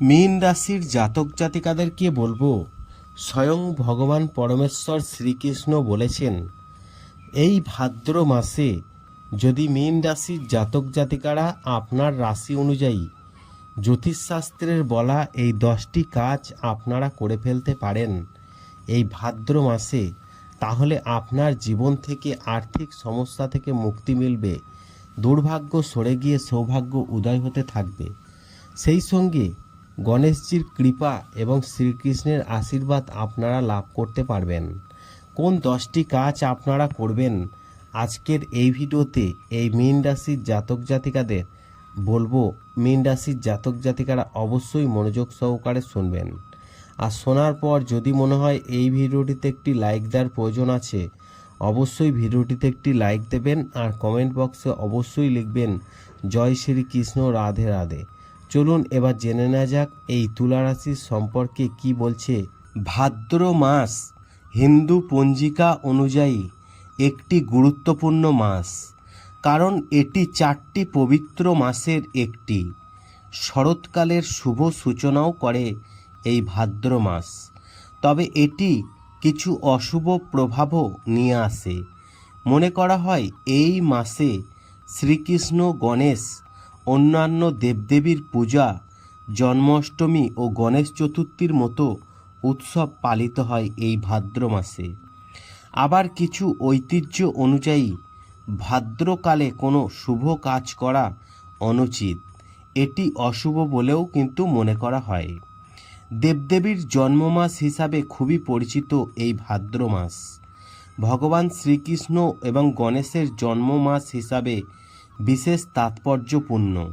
মীন রাশির জাতক জাতিকাদেরকে বলব? স্বয়ং ভগবান পরমেশ্বর শ্রীকৃষ্ণ বলেছেন, এই ভাদ্র মাসে যদি মীন রাশির জাতক জাতিকারা আপনার রাশি অনুযায়ী জ্যোতিষশাস্ত্রের বলা এই দশটি কাজ আপনারা করে ফেলতে পারেন এই ভাদ্র মাসে, তাহলে আপনার জীবন থেকে আর্থিক সমস্যা থেকে মুক্তি মিলবে, দুর্ভাগ্য সরে গিয়ে সৌভাগ্য উদয় হতে থাকবে। সেই সঙ্গে গণেশজির কৃপা এবং শ্রীকৃষ্ণের আশীর্বাদ আপনারা লাভ করতে পারবেন। কোন দশটি কাজ আপনারা করবেন? আজকের এই ভিডিওতে এই মীন রাশির জাতক জাতিকাদের বলব, মীন রাশির জাতক জাতিকারা অবশ্যই মনোযোগ সহকারে শুনবেন। আর শোনার পর যদি মনে হয় এই ভিডিওটিতে একটি লাইক দেওয়ার প্রয়োজন আছে, অবশ্যই ভিডিওটিতে একটি লাইক দেবেন আর কমেন্ট বক্সে অবশ্যই লিখবেন, জয় শ্রী কৃষ্ণ রাধে রাধে। চলুন এবার জেনে নেওয়া যাক এই তুলা রাশির সম্পর্কে কি বলছে ভাদ্র মাস। হিন্দু পঞ্জিকা অনুযায়ী একটি গুরুত্বপূর্ণ মাস, কারণ এটি চারটি পবিত্র মাসের একটি। শরৎকালের শুভ সূচনাও করে এই ভাদ্র মাস। তবে এটি কিছু অশুভ প্রভাবও নিয়ে আসে। মনে করা হয় এই মাসে শ্রীকৃষ্ণ গণেশ অন্যান্য দেবদেবীর পূজা, জন্মাষ্টমী ও গণেশ চতুর্থীর মতো উৎসব পালিত হয় এই ভাদ্র মাসে। আবার কিছু ঐতিহ্য অনুযায়ী, ভাদ্রকালে কোনো শুভ কাজ করা অনুচিত। এটি অশুভ বলেও কিন্তু মনে করা হয়। দেবদেবীর জন্মমাস হিসাবে খুবই পরিচিত এই ভাদ্র মাস ভগবান শ্রীকৃষ্ণ এবং গণেশের জন্মমাস হিসাবে বিশেষ তাৎপর্যপূর্ণ,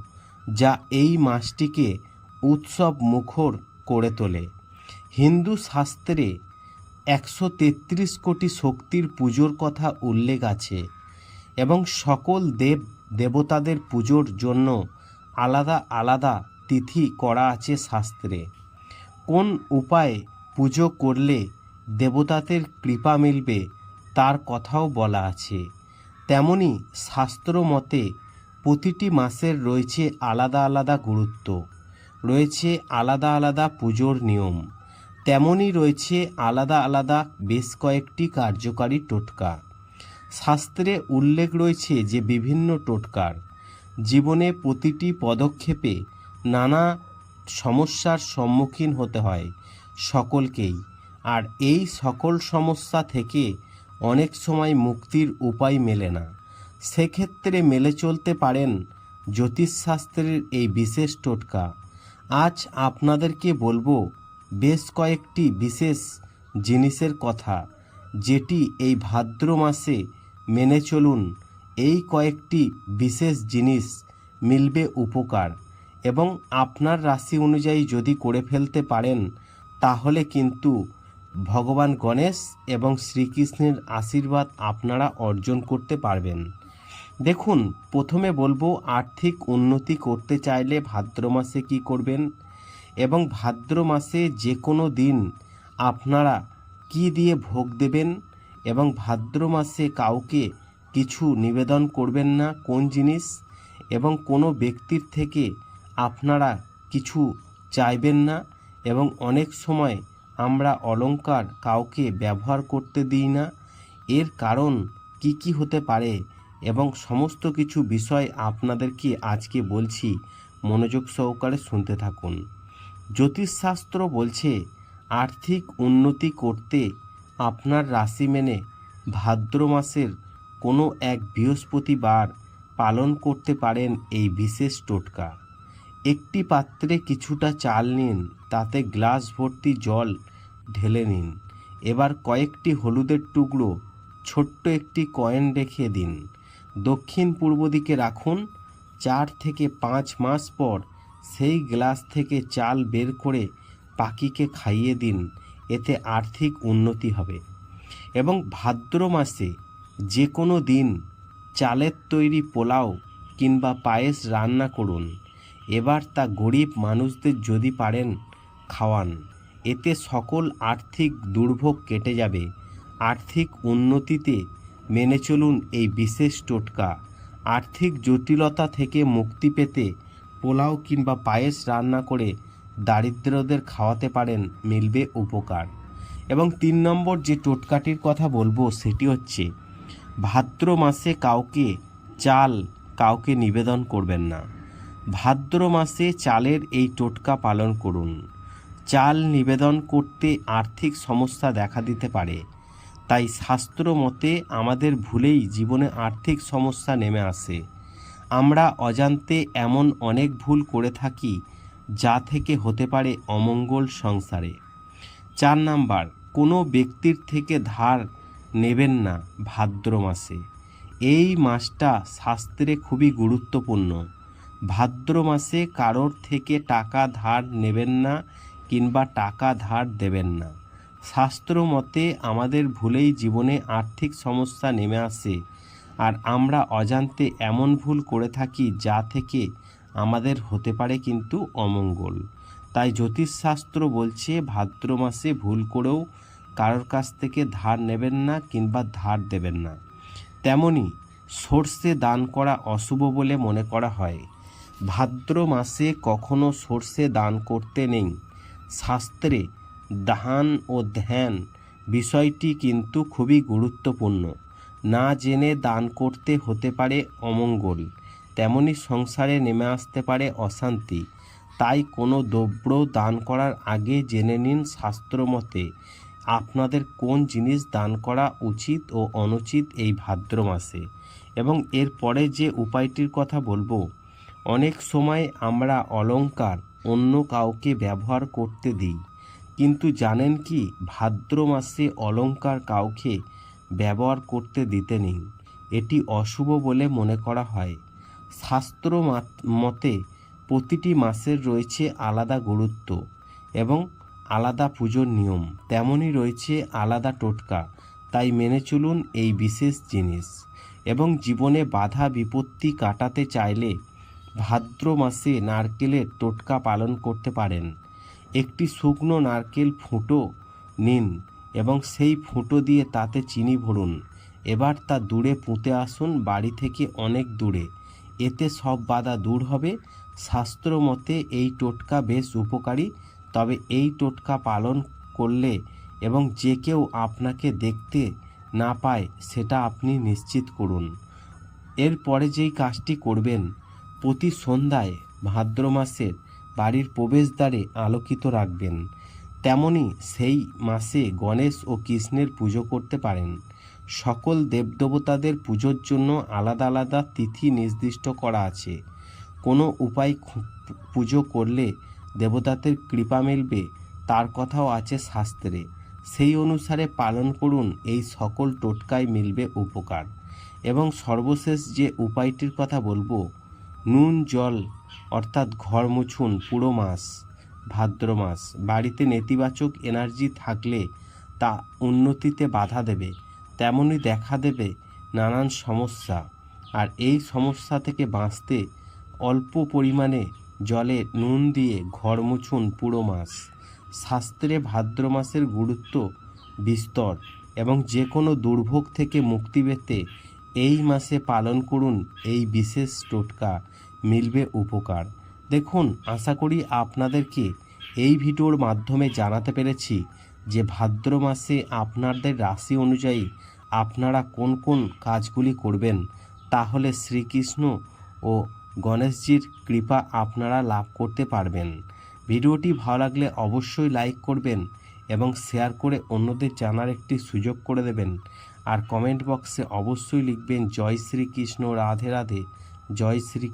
যা এই মাসটিকে উৎসব মুখর করে তোলে। হিন্দু শাস্ত্রে একশো তেত্রিশ কোটি শক্তির পুজোর কথা উল্লেখ আছে এবং সকল দেব দেবতাদের পুজোর জন্য আলাদা আলাদা তিথি করা আছে শাস্ত্রে। কোন উপায়ে পুজো করলে দেবতাদের কৃপা মিলবে তার কথাও বলা আছে। তেমনি শাস্ত্র মতে প্রতিটি মাসের রয়েছে আলাদা আলাদা গুরুত্ব। রয়েছে আলাদা আলাদা পুজোর নিয়ম। তেমনই রয়েছে আলাদা আলাদা বেশ কয়েকটি কার্যকারী টোটকা। শাস্ত্রে উল্লেখ রয়েছে যে বিভিন্ন টোটকার জীবনে প্রতিটি পদক্ষেপে নানা সমস্যার সম্মুখীন হতে হয় সকলকেই। আর এই সকল সমস্যা থেকে অনেক সময় মুক্তির উপায় মেলে না। সেক্ষেত্রে মেলে চলতে পারেন জ্যোতিষশাস্ত্রের এই বিশেষ টোটকা। আজ আপনাদেরকে বলব বেশ কয়েকটি বিশেষ জিনিসের কথা, যেটি এই ভাদ্র মাসে মেনে চলুন এই কয়েকটি বিশেষ জিনিস মিলবে উপকার এবং আপনার রাশি অনুযায়ী যদি করে ফেলতে পারেন, তাহলে কিন্তু ভগবান গণেশ এবং শ্রীকৃষ্ণের আশীর্বাদ আপনারা অর্জন করতে পারবেন। দেখুন, প্রথমে বলব আর্থিক উন্নতি করতে চাইলে ভাদ্র মাসে কি করবেন এবং ভাদ্র মাসে যে কোনো দিন আপনারা কি দিয়ে ভোগ দেবেন এবং ভাদ্র মাসে কাউকে কিছু নিবেদন করবেন না, কোন জিনিস এবং কোনো ব্যক্তির থেকে আপনারা কিছু চাইবেন না এবং অনেক সময় আমরা অলংকার কাউকে ব্যবহার করতে দিই না। এর কারণ কি কি হতে পারে এবং সমস্ত কিছু বিষয় আপনাদেরকে আজকে বলছি, মনোযোগ সহকারে শুনতে থাকুন। জ্যোতিষশাস্ত্র বলছে, আর্থিক উন্নতি করতে আপনার রাশি মেনে ভাদ্র মাসের কোনো এক বৃহস্পতিবার পালন করতে পারেন এই বিশেষ টোটকা। একটি পাত্রে কিছুটা চাল নিন তাতে গ্লাস ভর্তি জল ঢেলে নিন। এবার কয়েকটি হলুদের টুকরো, ছোট্ট একটি কয়েন রেখে দিন। দক্ষিণ পূর্ব দিকে রাখুন। চার থেকে পাঁচ মাস পর সেই গ্লাস থেকে চাল বের করে পাখিকে খাইয়ে দিন। এতে আর্থিক উন্নতি হবে। এবং ভাদ্র মাসে যে কোনো দিন চালের তৈরি পোলাও কিংবা পায়েস রান্না করুন। এবার তা গরিব মানুষদের যদি পারেন খাওয়ান। এতে সকল আর্থিক দুর্ভোগ কেটে যাবে। আর্থিক উন্নতিতে মেনে চলুন এই বিশেষ টোটকা। আর্থিক জটিলতা থেকে মুক্তি পেতে পোলাও কিংবা পায়েস রান্না করে দারিদ্রদের খাওয়াতে পারেন মিলবে উপকার। এবং তিন নম্বর যে টোটকাটির কথা বলব সেটি হচ্ছে, ভাদ্র মাসে কাউকে চাল কাউকে নিবেদন করবেন না। ভাদ্র মাসে চালের এই টোটকা পালন করুন। চাল নিবেদন করতে আর্থিক সমস্যা দেখা দিতে পারে। তাই শাস্ত্র মতে আমাদের ভুলেই জীবনে আর্থিক সমস্যা নেমে আসে। আমরা অজান্তে এমন অনেক ভুল করে থাকি, যা থেকে হতে পারে অমঙ্গল সংসারে। চার নাম্বার, কোনো ব্যক্তির থেকে ধার নেবেন না ভাদ্র মাসে। এই মাসটা শাস্ত্রে খুবই গুরুত্বপূর্ণ। ভাদ্র মাসে কারোর থেকে টাকা ধার নেবেন না কিংবা টাকা ধার দেবেন না। শাস্ত্র মতে আমাদের ভুলেই জীবনে আর্থিক সমস্যা নেমে আসে, আর আমরা অজান্তে এমন ভুল করে থাকি যা থেকে আমাদের হতে পারে কিন্তু অমঙ্গল। তাই জ্যোতিষশাস্ত্র বলছে, ভাদ্র মাসে ভুল করেও কারোর কাছ থেকে ধার নেবেন না কিংবা ধার দেবেন না। তেমনি সর্ষে দান করা অশুভ বলে মনে করা হয়। ভাদ্র মাসে কখনো সর্ষে দান করতে নেই। শাস্ত্রে দান ও ধ্যান বিষয়টি কিন্তু খুবই গুরুত্বপূর্ণ। না জেনে দান করতে হতে পারে অমঙ্গল, তেমনি সংসারে নেমে আসতে পারে অশান্তি। তাই কোনো দ্রব্য দান করার আগে জেনে নিন শাস্ত্র মতে আপনাদের কোন জিনিস দান করা উচিত ও অনুচিত এই ভাদ্র মাসে। এবং এরপরে যে উপায়টির কথা বলব, অনেক সময় আমরা অলংকার অন্য কাউকে ব্যবহার করতে দিই। কিন্তু জানেন কি, ভাদ্র মাসে অলংকার কাউকে ব্যবহার করতে দিতে নেই। এটি অশুভ বলে মনে করা হয়। শাস্ত্র মতে প্রতিটি মাসের রয়েছে আলাদা গুরুত্ব এবং আলাদা পুজোর নিয়ম। তেমনই রয়েছে আলাদা টোটকা। তাই মেনে চলুন এই বিশেষ জিনিস এবং জীবনে বাধা বিপত্তি কাটাতে চাইলে ভাদ্র মাসে নারকেলের টোটকা পালন করতে পারেন। একটি শুকনো নারকেল ফুটো নিন এবং সেই ফুটো দিয়ে তাতে চিনি ভরুন। এবার তা দূরে পুঁতে আসুন বাড়ি থেকে অনেক দূরে। এতে সব বাধা দূর হবে। শাস্ত্র মতে এই টোটকা বেশ উপকারী, তবে এই টোটকা পালন করলে এবং যে কেউ আপনাকে দেখতে না পায়, সেটা আপনি নিশ্চিত করুন। এরপরে যেই কাজটি করবেন প্রতি সন্ধ্যায় ভাদ্র মাসের বাড়ির প্রবেশদ্বারে আলোকিত রাখবেন। তেমনি সেই মাসে গণেশ ও কৃষ্ণের পুজো করতে পারেন। সকল দেবদেবতাদের পুজোর জন্য আলাদা আলাদা তিথি নির্দিষ্ট করা আছে। কোনো উপায় পুজো করলে দেবতাদের কৃপা মিলবে, তার কথাও আছে শাস্ত্রে। সেই অনুসারে পালন করুন, এই সকল টোটকায় মিলবে উপকার। এবং সর্বশেষ যে উপায়টির কথা বলব নুন, জল, অর্থাৎ ঘর মুছুন, পুরো মাস ভাদ্র মাস। বাড়িতে নেতিবাচক এনার্জি থাকলে তা উন্নতিতে বাধা দেবে, তেমনই দেখা দেবে নানান সমস্যা। আর এই সমস্যা থেকে বাঁচতে অল্প পরিমাণে জলে নুন দিয়ে ঘর মুছুন, পুরো মাস শাস্ত্রে ভাদ্র মাসের গুরুত্ব বিস্তর এবং যে কোনো দুর্ভোগ থেকে মুক্তি পেতে এই মাসে পালন করুন এই বিশেষ টোটকা, মিলবে উপকার। দেখুন, আশা করি আপনাদেরকে এই ভিডিওর মাধ্যমে জানাতে পেরেছি যে ভাদ্র মাসে আপনাদের রাশি অনুযায়ী আপনারা কোন কোন কাজগুলি করবেন। তাহলে শ্রীকৃষ্ণ ও গণেশজির কৃপা আপনারা লাভ করতে পারবেন। ভিডিওটি ভালো লাগলে অবশ্যই লাইক করবেন এবং শেয়ার করে অন্যদের জানার একটি সুযোগ করে দেবেন। আর কমেন্ট বক্সে অবশ্যই লিখবেন জয় শ্রীকৃষ্ণ রাধে রাধে জয় শ্রী